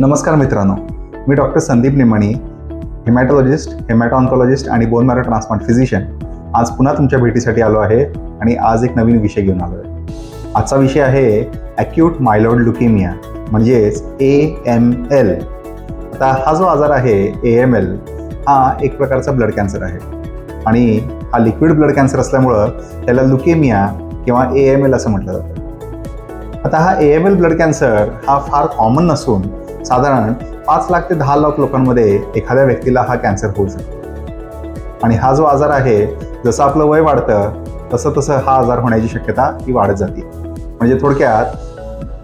नमस्कार मित्रांनो. मी डॉक्टर संदीप निमाणी हेमॅटॉलॉजिस्ट हेमॅटॉन्कॉलॉजिस्ट आणि बोन मॅरो ट्रान्सप्लांट फिजिशियन आज पुन्हा तुमच्या भेटीसाठी आलो आहे आणि आज एक नवीन विषय घेऊन आलो आहे आजचा विषय आहे ॲक्यूट मायलॉइड लुकेमिया म्हणजेच ए एम एल आता हा जो आजार आहे ए एम एल हा एक प्रकारचा ब्लड कॅन्सर आहे. आणि हा लिक्विड ब्लड कॅन्सर असल्यामुळं त्याला लुकेमिया किंवा ए एम एल असं म्हटलं जातं. आता हा A M L blood cancer हा फार कॉमन नसून साधारण पाच लाख ते दहा लाख लोकांमध्ये एखाद्या व्यक्तीला हा कॅन्सर होऊ शकतो. आणि हा जो आजार आहे जसं आपलं वय वाढतं तसं तसं हा आजार होण्याची शक्यता ही वाढत जाते. म्हणजे थोडक्यात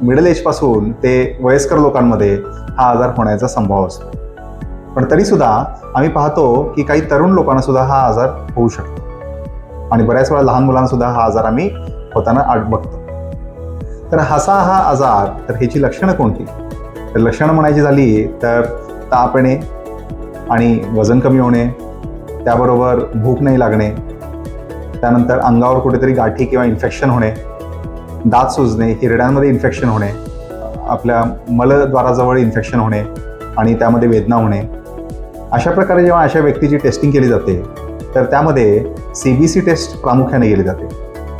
मिडल एजपासून ते वयस्कर लोकांमध्ये हा आजार होण्याचा संभव असतो. पण तरीसुद्धा आम्ही पाहतो की काही तरुण लोकांना सुद्धा हा आजार होऊ शकतो. आणि बऱ्याच वेळा लहान मुलांना सुद्धा हा आजार आम्ही होताना आठ बघतो. तर हसा हा आजार तर ह्याची लक्षणं कोणती? तर लक्षणं म्हणायची झाली तर ताप येणे आणि वजन कमी होणे त्याबरोबर भूक नाही लागणे त्यानंतर अंगावर कुठेतरी गाठी किंवा इन्फेक्शन होणे दात सुजणे हिरड्यांमध्ये इन्फेक्शन होणे आपल्या मलद्वाराजवळ इन्फेक्शन होणे आणि त्यामध्ये वेदना होणे. अशा प्रकारे जेव्हा अशा व्यक्तीची टेस्टिंग केली जाते तर त्यामध्ये सी बी सी टेस्ट प्रामुख्याने केली जाते.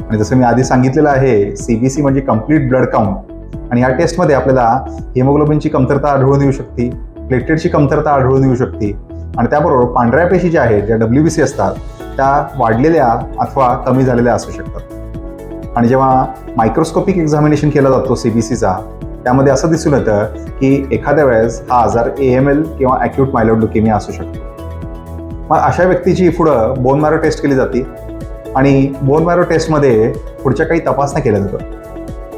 आणि जसं मी आधी सांगितलेलं आहे सी बी सी म्हणजे कंप्लीट ब्लड काउंट आणि ह्या टेस्टमध्ये आपल्याला हिमोग्लोबिनची कमतरता आढळून येऊ शकते प्लेटलेटची कमतरता आढळून येऊ शकते. आणि त्याबरोबर पांढऱ्या पेशी ज्या आहेत ज्या डब्ल्यू बी सी असतात त्या वाढलेल्या अथवा कमी झालेल्या असू शकतात. आणि जेव्हा मायक्रोस्कोपिक एक्झामिनेशन केला जातो सी बी सीचा त्यामध्ये असं दिसून येतं की एखाद्या वेळेस हा आजार ए एम एल किंवा ॲक्यूट मायलॉइड असू शकतो. मग अशा व्यक्तीची पुढं बोन मॅरो टेस्ट केली जाते. आणि बोन मॅरो टेस्टमध्ये पुढच्या काही तपासण्या केल्या जातात.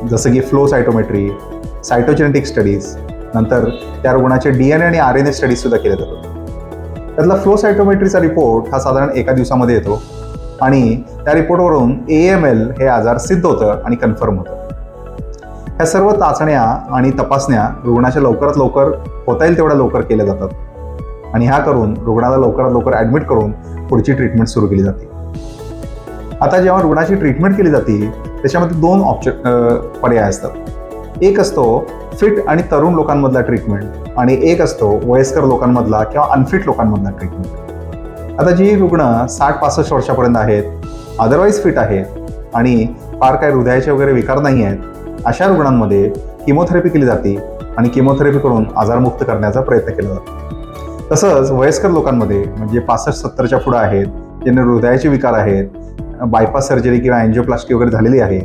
जसं की फ्लो सायटोमेट्री सायटोजेनेटिक स्टडीज नंतर त्या रुग्णाचे डी एन ए आणि आर एन ए स्टडीजसुद्धा केल्या जातात. त्यातला फ्लो सायटोमेट्रीचा रिपोर्ट हा साधारण एका दिवसामध्ये येतो आणि त्या रिपोर्टवरून ए एम एल हे आजार सिद्ध होतं आणि कन्फर्म होतं. ह्या सर्व चाचण्या आणि तपासण्या रुग्णाच्या लवकरात लवकर होता येईल तेवढ्या लवकर केल्या जातात. आणि ह्या करून रुग्णाला लवकरात लवकर ॲडमिट करून पुढची ट्रीटमेंट सुरू केली जाते. आता जेव्हा रुग्णाची ट्रीटमेंट केली जाते त्याच्यामध्ये दोन ऑप्शन पर्याय असतात. एक असतो फिट आणि तरुण लोकांमधला ट्रीटमेंट आणि एक असतो वयस्कर लोकांमधला किंवा अनफिट लोकांमधला ट्रीटमेंट आता जी रुग्ण साठ पासष्ट वर्षापर्यंत आहेत अदरवाईज फिट आहेत आणि फार काय हृदयाचे वगैरे विकार नाही आहेत अशा रुग्णांमध्ये किमोथेरपी केली जाते आणि किमोथेरपी करून आजारमुक्त करण्याचा प्रयत्न केला जातो. तसंच वयस्कर लोकांमध्ये म्हणजे पासष्ट सत्तरच्या पुढं आहेत ज्यांना हृदयाचे विकार आहेत बायपास सर्जरी किंवा अँजिओप्लास्टी वगैरे झालेली आहे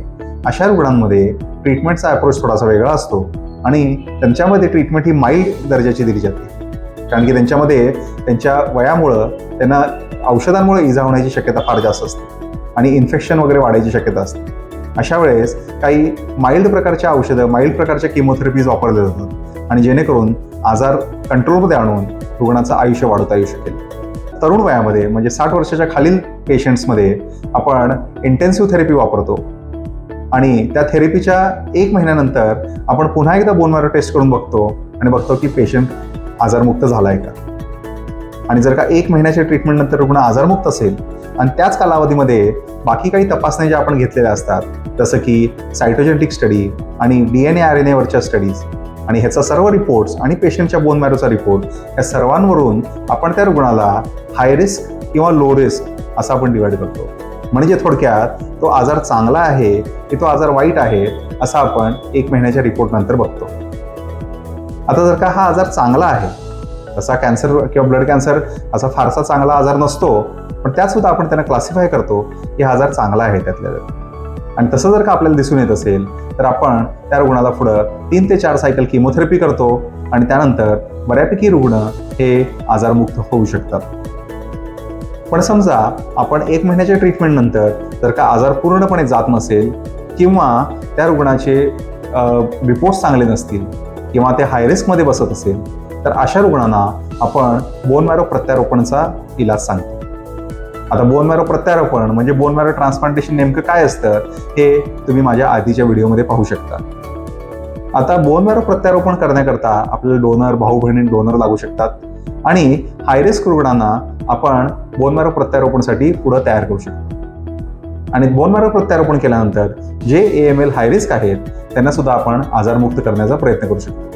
अशा रुग्णांमध्ये ट्रीटमेंटचा अप्रोच थोडासा वेगळा असतो आणि त्यांच्यामध्ये ट्रीटमेंट ही माइल्ड दर्जाची दिली जाते. कारण की त्यांच्यामध्ये त्यांच्या वयामुळं त्यांना औषधांमुळे इजा होण्याची शक्यता फार जास्त असते आणि इन्फेक्शन वगैरे वाढायची शक्यता असते. अशा वेळेस काही माइल्ड प्रकारच्या औषधं माइल्ड प्रकारच्या किमोथेरपीज वापरल्या जातात आणि जेणेकरून आजार कंट्रोलमध्ये आणून रुग्णाचं आयुष्य वाढवता येऊ शकेल. तरुण वयामध्ये म्हणजे साठ वर्षाच्या खालील पेशंट्समध्ये आपण इंटेन्सिव्ह थेरपी वापरतो. आणि त्या थेरपीच्या एक महिन्यानंतर आपण पुन्हा एकदा बोनमॅरो टेस्ट करून बघतो आणि बघतो की पेशंट आजारमुक्त झाला आहे का. आणि जर का एक महिन्याच्या ट्रीटमेंटनंतर रुग्ण आजारमुक्त असेल आणि त्याच कालावधीमध्ये बाकी काही तपासण्या ज्या आपण घेतलेल्या असतात जसं की सायटोजेनेटिक स्टडी आणि D N A R N एवरच्या studies आणि ह्याचा सर्व रिपोर्ट्स आणि पेशंटच्या बोन मॅरोचा रिपोर्ट या सर्वांवरून आपण त्या रुग्णाला हाय रिस्क किंवा लो रिस्क असं आपण डिवाइड करतो. म्हणजे थोडक्यात तो आजार चांगला आहे की तो आजार वाईट आहे असं आपण एक महिन्याच्या रिपोर्ट नंतर बघतो. आता जर का हा आजार चांगला आहे तसा कॅन्सर किंवा ब्लड कॅन्सर असा फारसा चांगला आजार नसतो पण त्यात सुद्धा आपण त्यांना क्लासिफाय करतो की हा आजार चांगला आहे त्यातल्या आणि तसं जर का आपल्याला दिसून येत असेल तर आपण त्या रुग्णाला पुढं तीन ते चार सायकल किमोथेरपी करतो आणि त्यानंतर बऱ्यापैकी रुग्ण हे आजारमुक्त होऊ शकतात. पण समजा आपण एक महिन्याच्या ट्रीटमेंट नंतर जर का आजार पूर्णपणे जात नसेल किंवा त्या रुग्णाचे रिपोर्ट्स चांगले नसतील किंवा ते हाय रिस्कमध्ये बसत असेल तर अशा रुग्णांना आपण बोन मॅरो प्रत्यारोपणचा इलाज सांगतो. आता बोन मॅरो प्रत्यारोपण म्हणजे बोन मॅरो ट्रान्सप्लांटेशन नेमकं काय असतं हे तुम्ही माझ्या आधीच्या व्हिडिओमध्ये पाहू शकता. आता बोन मॅरो प्रत्यारोपण करण्याकरता आपल्याला डोनर भाऊ बहिणी डोनर लागू शकतात आणि हायरिस्क रुग्णांना आपण बोन प्रत्यारोपणसाठी पुढं तयार करू शकतो. आणि बोन प्रत्यारोपण केल्यानंतर जे ए एम एल हायरिस्क आहेत त्यांना सुद्धा आपण आजारमुक्त करण्याचा प्रयत्न करू शकतो.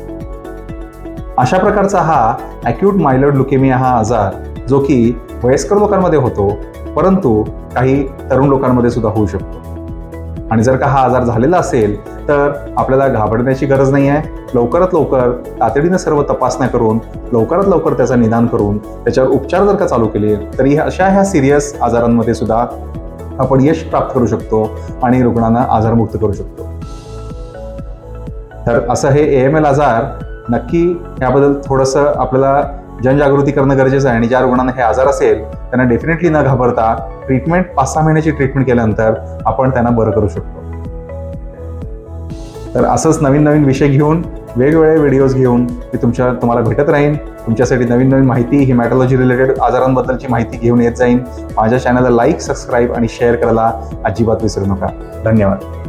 अशा प्रकारचा हा ॲक्यूट मायलॉइड लुकेमिया हा आजार जो की वयस्कर लोकांमध्ये होतो परंतु काही तरुण लोकांमध्ये सुद्धा होऊ शकतो. आणि जर का हा आजार झालेला असेल तर आपल्याला घाबरण्याची गरज नाही आहे. लवकरात लवकर तातडीनं सर्व तपासण्या करून लवकरात लवकर त्याचं निदान करून त्याच्यावर उपचार जर का चालू केले तरी अशा ह्या सिरियस आजारांमध्ये सुद्धा आपण यश प्राप्त करू शकतो आणि रुग्णांना आजारमुक्त करू शकतो. तर असं हे ए एम एल आजार नक्की याबद्दल थोडंसं आपल्याला जनजागृती करणं गरजेचं आहे आणि ज्या रुग्णांना हे आजार असेल त्यांना डेफिनेटली न घाबरता ट्रीटमेंट पाच सहा महिन्याची ट्रीटमेंट केल्यानंतर आपण त्यांना बरं करू शकतो. तर असंच नवीन नवीन विषय घेऊन वेगवेगळे व्हिडिओज घेऊन मी तुमच्या तुम्हाला भेटत राहीन. तुमच्यासाठी नवीन नवीन माहिती हिमॅटॉलॉजी रिलेटेड आजारांबद्दलची माहिती घेऊन येत जाईन. माझ्या चॅनलला लाईक सबस्क्राईब आणि शेअर करायला अजिबात विसरू नका. धन्यवाद.